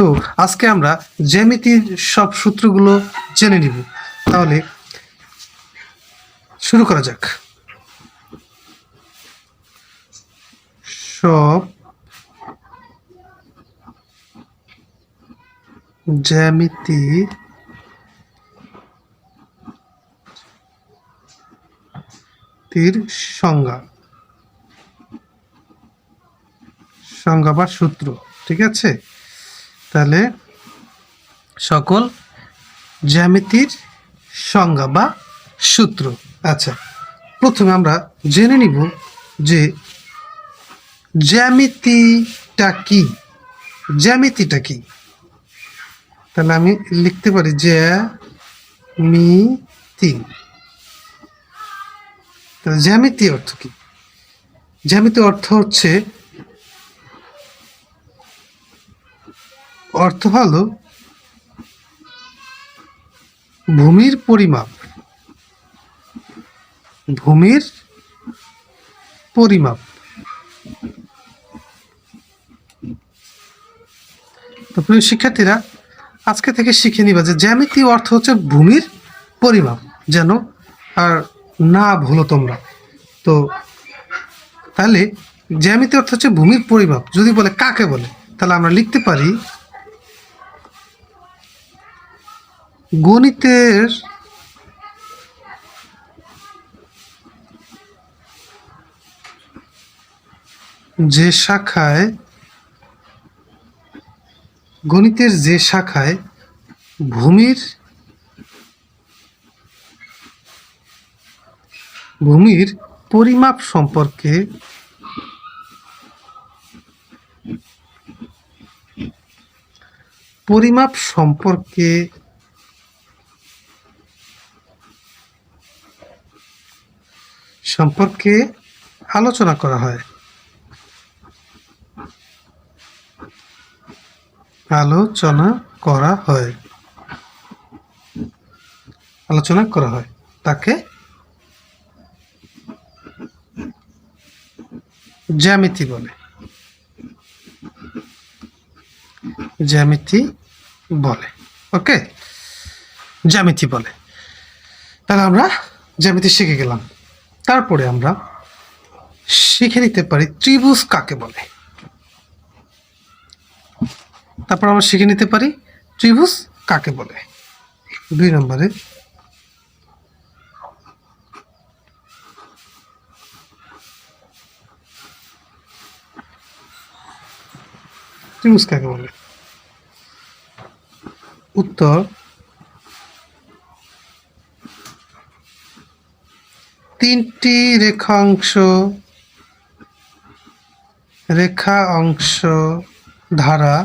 তো আজকে আমরা জ্যামিতির সব সূত্রগুলো জেনে নিব। তাহলে শুরু করা যাক। সব জ্যামিতি তীর সংজ্ঞা। সংজ্ঞা বা সূত্র, ঠিক আছে? তাহলে সকল জ্যামিতির সংজ্ঞা বা সূত্র। আচ্ছা প্রথমে আমরা জেনে নিব যে জ্যামিতিটা কি? জ্যামিতিটা কি? তাহলে আমি লিখতে পারি জ্যামিতি। জ্যামিতি অর্থ কি? জ্যামিতি অর্থ হচ্ছে অর্থ হলো ভূমির পরিমাপ। ভূমির পরিমাপ। তো প্রিয় শিক্ষার্থীরা, আজকে থেকে শিখে নিবা যে জ্যামিতি অর্থ হচ্ছে ভূমির পরিমাপ, যেন আর না ভুলো তোমরা। তো তাহলে জ্যামিতি অর্থ হচ্ছে ভূমির পরিমাপ, যদি বলে কাকে বলে, তাহলে আমরা লিখতে পারি গণিতের যে শাখায় গণিতের যে শাখায় ভূমির ভূমির পরিমাপ সম্পর্কে পরিমাপ সম্পর্কে সম্পর্কে আলোচনা করা হয়। আলোচনা করা হয়। আলোচনা করা হয়। তাকে জ্যামিতি বলে। জ্যামিতি বলে। ওকে? জ্যামিতি বলে। তাহলে আমরা জ্যামিতি শিখে গেলাম। তারপরে আমরা শিখে নিতে পারি ত্রিভুজ কাকে বলে। তারপর আমরা শিখে নিতে পারি ত্রিভুজ কাকে বলে। দুই নম্বরে ত্রিভুজ কাকে বলে? উত্তর তিনটি রেখাংশ রেখা অংশ ধারা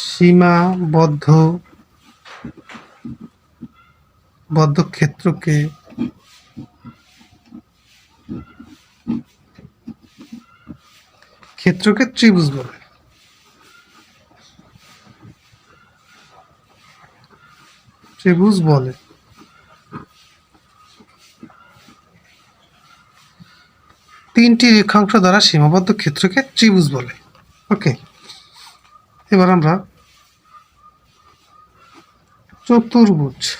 সীমাবদ্ধ বদ্ধ ক্ষেত্রকে ক্ষেত্রকে ত্রিভুজ বলে। ত্রিভুজ বলে। তিনটি রেখাংশ দ্বারা সীমাবদ্ধ ক্ষেত্রকে ত্রিভুজ বলে। ওকে। এবার আমরা চতুর্ভুজ।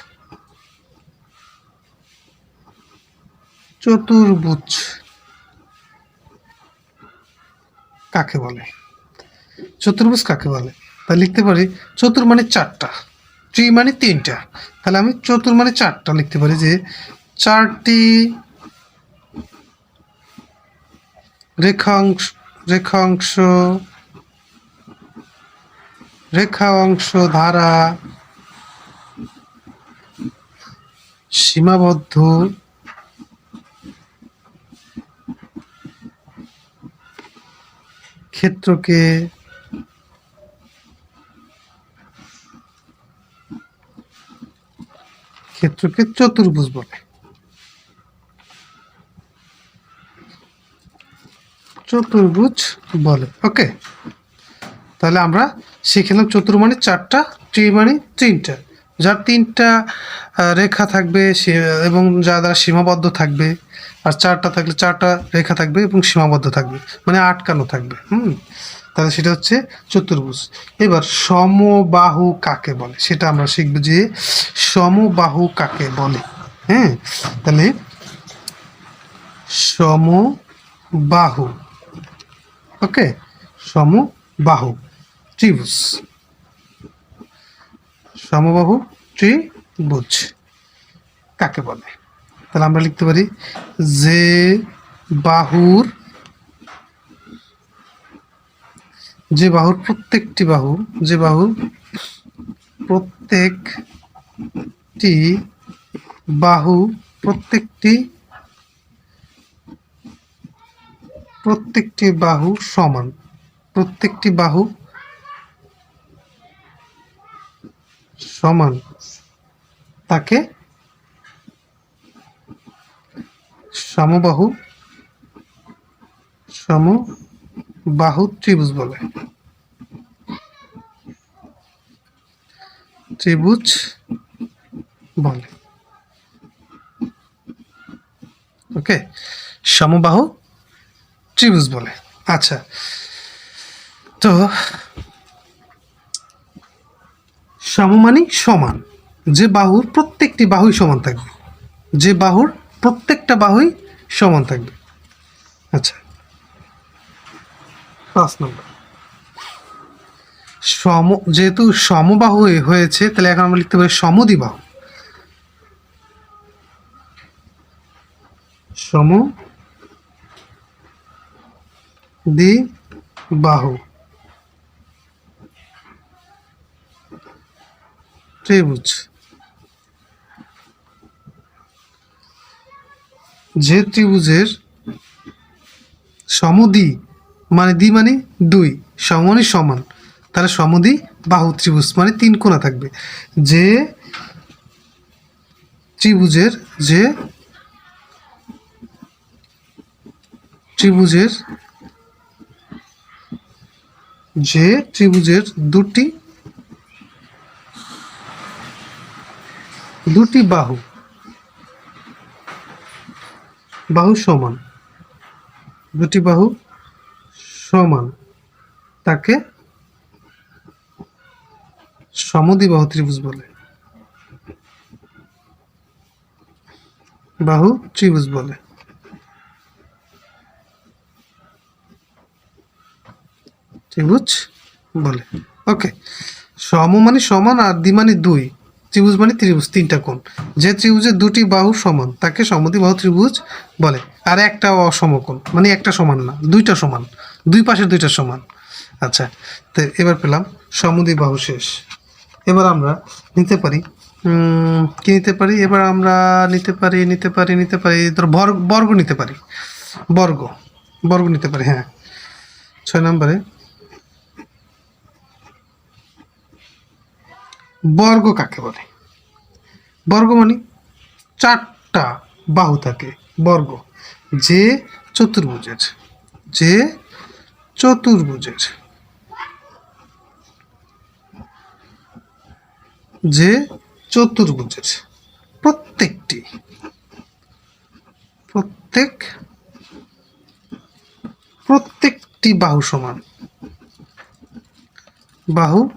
চতুর্ভুজ কাকে বলে? চতুর্ভুজ কাকে বলে? তা লিখতে পারি, চতুর মানে চারটা। ত্রি মানে তিনটা। তাহলে আমি চতুর মানে চারটা লিখতে পারি যে চারটি রেখাংশ রেখাংশ রেখা অংশ ধারা সীমাবদ্ধ ক্ষেত্রকে ক্ষেত্রকে চতুর্ভুজ বলে। চতুর্ভুজ বলে। ওকে তাহলে আমরা শিখলাম চতুর মানে চারটা, ত্রি মানে তিনটা। যার তিনটা রেখা থাকবে এবং যা দ্বারা সীমাবদ্ধ থাকবে, আর চারটা থাকলে চারটা রেখা থাকবে এবং সীমাবদ্ধ থাকবে মানে আটকানো থাকবে। হুম? তাহলে সেটা হচ্ছে চতুর্ভুজ। এবার সমবাহু কাকে বলে? সেটা আমরা শিখব যে সমবাহু কাকে বলে। হ্যাঁ? তাহলে সমবাহু, ওকে? সমবাহু, ত্রিভুজ। সমবাহু, ত্রিভুজ কাকে বলে? তাহলে আমরা লিখতে পারি যে বাহুর যে বাহুর প্রত্যেকটি বাহু, যে বাহুর প্রত্যেকটি বাহু, প্রত্যেকটি প্রত্যেকটি বাহু সমান। প্রত্যেকটি বাহু সমান। তাকে সমবাহু সমবাহু ত্রিভুজ বলে। ত্রিভুজ বলে। ওকে? সমবাহু ত্রিভুজ বলে। আচ্ছা। তো সমমানি সমান। যে বাহুর প্রত্যেকটি বাহুই সমান থাকবে। যে বাহুর প্রত্যেকটা বাহুই সমান থাকবে। আচ্ছা। পাঁচ নম্বর। সম, যেহেতু সমবাহু হয়ে- হয়েছে, তাহলে এখন আমরা লিখতে পারি সমদ্বিবাহু। সম দি বাহু ত্রিভুজ। যে ত্রিভুজের সমদ্বি মানে দ্বি মানে দুই সমনি সমান। তাহলে সমদ্বি বাহু ত্রিভুজ মানে তিন কোণা থাকবে। যে ত্রিভুজের যে ত্রিভুজের যে ত্রিভুজের দুটি দুটি বাহু বাহু সমান। দুটি বাহু সমান। তাকে সমদ্বিবাহু ত্রিভুজ বলে। বাহু ত্রিভুজ বলে। ত্রিভুজ বলে। ওকে। সম মানে সমান আর দ্বি মানে দুই। ত্রিভুজ মানে ত্রিভুজ, তিনটা কোণ। যে ত্রিভুজের দুটি বাহু সমান, তাকে সমদ্বিবাহু ত্রিভুজ বলে। আর একটা অসমকোণ মানে একটা সমান না, দুইটা সমান। দুই পাশের দুইটা সমান। আচ্ছা তো এবার পেলাম সমদ্বিবাহু শেষ। এবার আমরা নিতে পারি কি নিতে পারি? এবার আমরা নিতে পারি নিতে পারি নিতে পারি, ধর বর্গ বর্গ নিতে পারি। বর্গ বর্গ নিতে পারি হ্যাঁ। ছয় নম্বরে। বর্গ কাকে বলে? বর্গ মানে চারটা বাহু থাকে, বর্গ। যে চতুর্ভুজের, যে চতুর্ভুজের। যে চতুর্ভুজের প্রত্যেকটি প্রত্যেক প্রত্যেকটি বাহু সমান। বাহু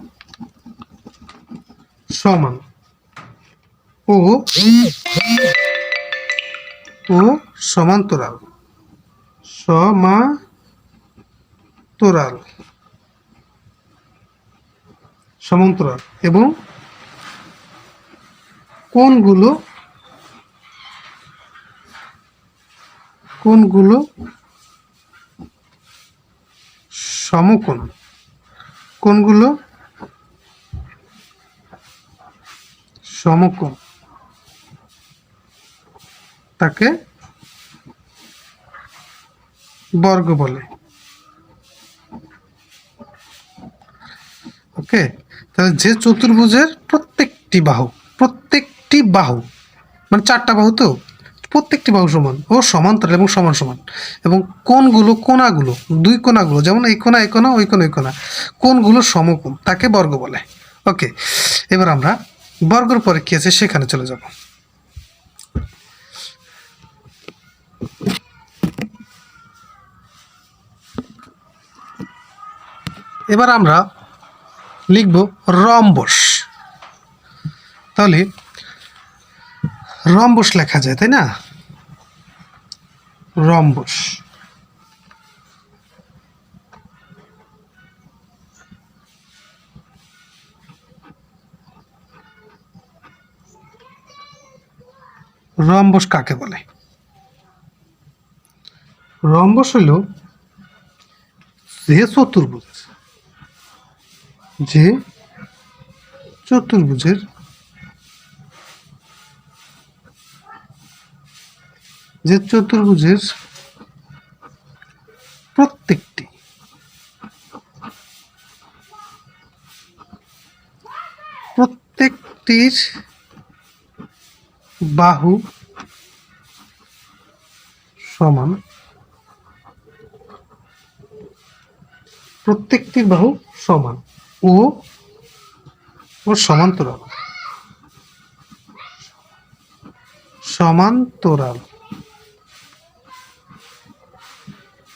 সমান। ও ও সমান্তরাল। সমান্তরাল সমান্তরাল। এবং কোনগুলো কোনগুলো সমকোণ। কোনগুলো সমকোণ। তাকে বর্গ বলে। ওকে? তাহলে যে চতুর্ভুজের প্রত্যেকটি বাহু প্রত্যেকটি বাহু মানে চারটা বাহু তো? প্রত্যেকটি বাহু সমান, ও সমান্তরাল এবং সমান সমান। এবং কোনগুলো কোনাগুলো দুই কোনাগুলো যেমন এই কোনা এই কোনা ওই কোনা ওই কোনা কোনগুলো সমকোণ, তাকে বর্গ বলে। ওকে, এবার আমরা বর্গর পরে কি আছে সেখানে চলে যাব। এবার আমরা লিখব রম্বস। তাহলে রম্বস লেখা যায়, তাই না? রম্বস। রম্বস কাকে বলে? রম্বস হইল যে চতুর্ভুজ। যে চতুর্ভুজের যে চতুর্ভুজের প্রত্যেকটি প্রত্যেকটির বাহু সমান প্রত্যেকটির বাহু সমান। ও ও সমান্তরাল। সমান্তরাল।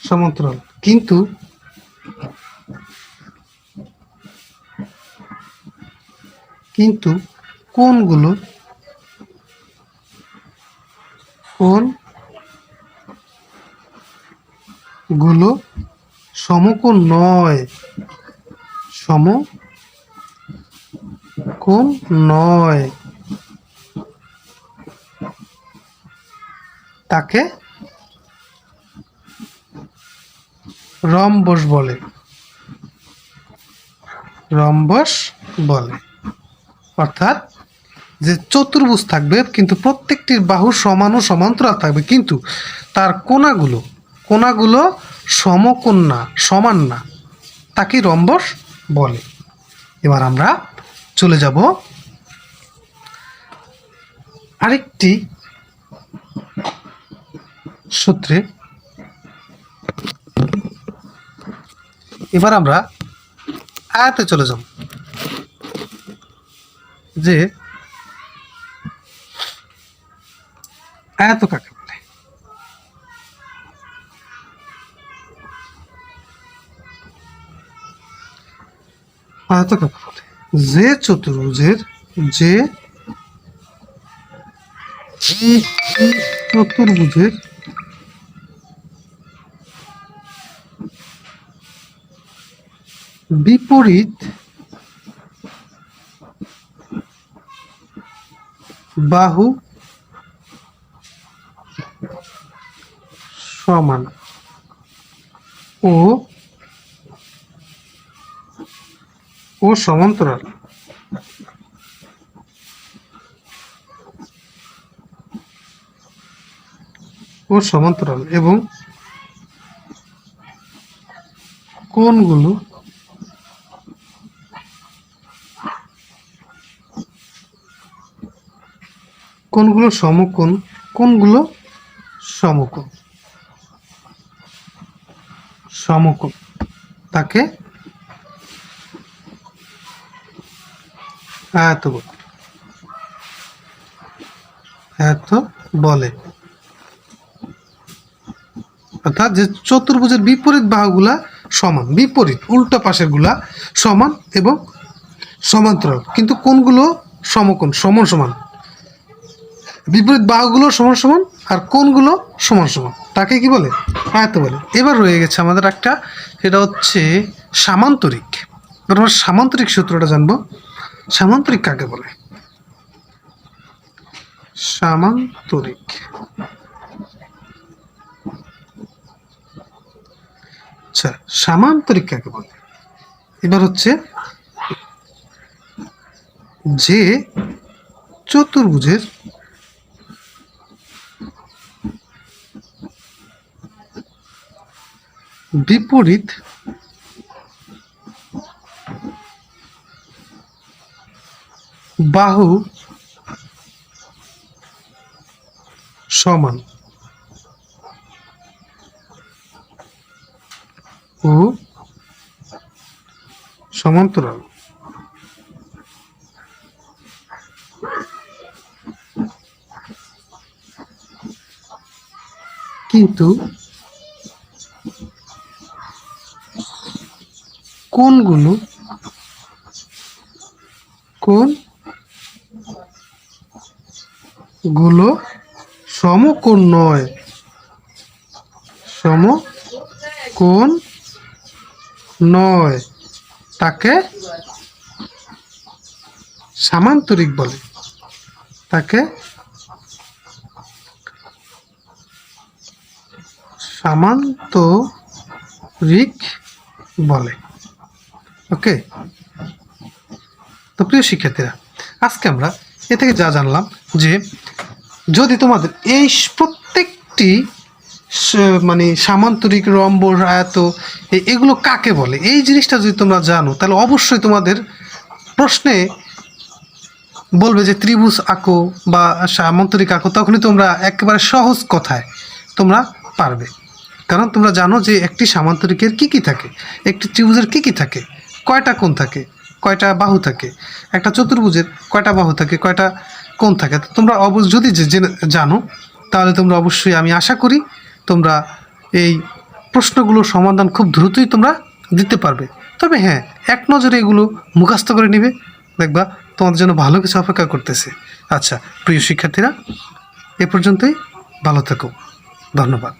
সমান্তরাল। কিন্তু কিন্তু কোনগুলো কোনগুলো সমকোণ নয়। সম কোণ নয়। তাকে রম্বস বলে। রম্বস বলে। অর্থাৎ যে চতুর্ভুজ থাকবে, কিন্তু প্রত্যেকটির বাহু সমান ও সমান্তরাল থাকবে, কিন্তু তার কোণাগুলো কোণাগুলো সমকোণ সমান না। তাকে রম্বস বলে। এবার আমরা চলে যাব আরেকটি সূত্রে। এবার আমরা আয়াতে চলে যাব, যে আয়াত কাকে বলে। যে চতুর্ভুজের যে চতুর্ভুজের বিপরীত বাহু সমান ও ও সমান্তরাল। ও সমান্তরাল এবং কোনগুলো কোনগুলো সমকোণ কোনগুলো সমকোণ। সমকোণ। তাকে আয়ত বলে আয়ত বলে। অর্থাৎ যে চতুর্ভুজের বিপরীত বাহুগুলা সমান, বিপরীত, উল্টো পাশেরগুলা সমান এবং সমান্তরাল। কিন্তু কোনগুলো সমকোণ? সমান সমান। বিপরীত বাহুগুলো সমান সমান আর কোনগুলো সমান সমান? তাকে কি বলে? আয়ত বলে। এবার রয়ে গেছে আমাদের একটা, সেটা হচ্ছে সামান্তরিক। এবার আমরা সামান্তরিক সূত্রটা জানব। সামান্তরিক কাকে বলে? সামান্তরিক। আচ্ছা সামান্তরিক কাকে বলে? এবার হচ্ছে যে চতুর্ভুজের বিপরীত বাহু সমান ও সমান্তরাল। কিন্তু কোনগুলো কোন গুলো সমকোণ নয়। সমকোণ নয়। তাকে সামান্তরিক বলে। তাকে সামান্তরিক বলে। ওকে? তো প্রিয় শিক্ষার্থীরা, আজকে আমরা এ থেকে যা জানলাম যে যদি তোমাদের এই প্রত্যেকটি মানে সামান্তরিক রম্বর, আয়ত, এ- এগুলো কাকে বলে? এই জিনিসটা যদি তোমরা জানো, তাহলে অবশ্যই তোমাদের প্রশ্নে বলবে যে ত্রিভুজ আঁকো বা সামান্তরিক আঁকো, তখনই তোমরা একেবারে সহজ কথায় তোমরা পারবে। কারণ তোমরা জানো যে একটি সামান্তরিকের কি কি থাকে, একটি ত্রিভুজের কি কি থাকে, কয়টা কোণ থাকে, কয়টা বাহু থাকে, একটা চতুর্ভুজের কয়টা বাহু থাকে, কয়টা কোণ থাকে। তো তোমরা অবশ্য যদি জানো তাহলে তোমরা অবশ্যই আমি আশা করি তোমরা এই প্রশ্নগুলোর সমাধান খুব দ্রুতই তোমরা দিতে পারবে। তবে হ্যাঁ এক নজরে এগুলো মুখাস্ত করে নিবে। দেখবা তোমাদের জন্য ভালো কিছু অপেক্ষা করতেছে। আচ্ছা প্রিয় শিক্ষার্থীরা, এ পর্যন্তই। ভালো থেকো। ধন্যবাদ।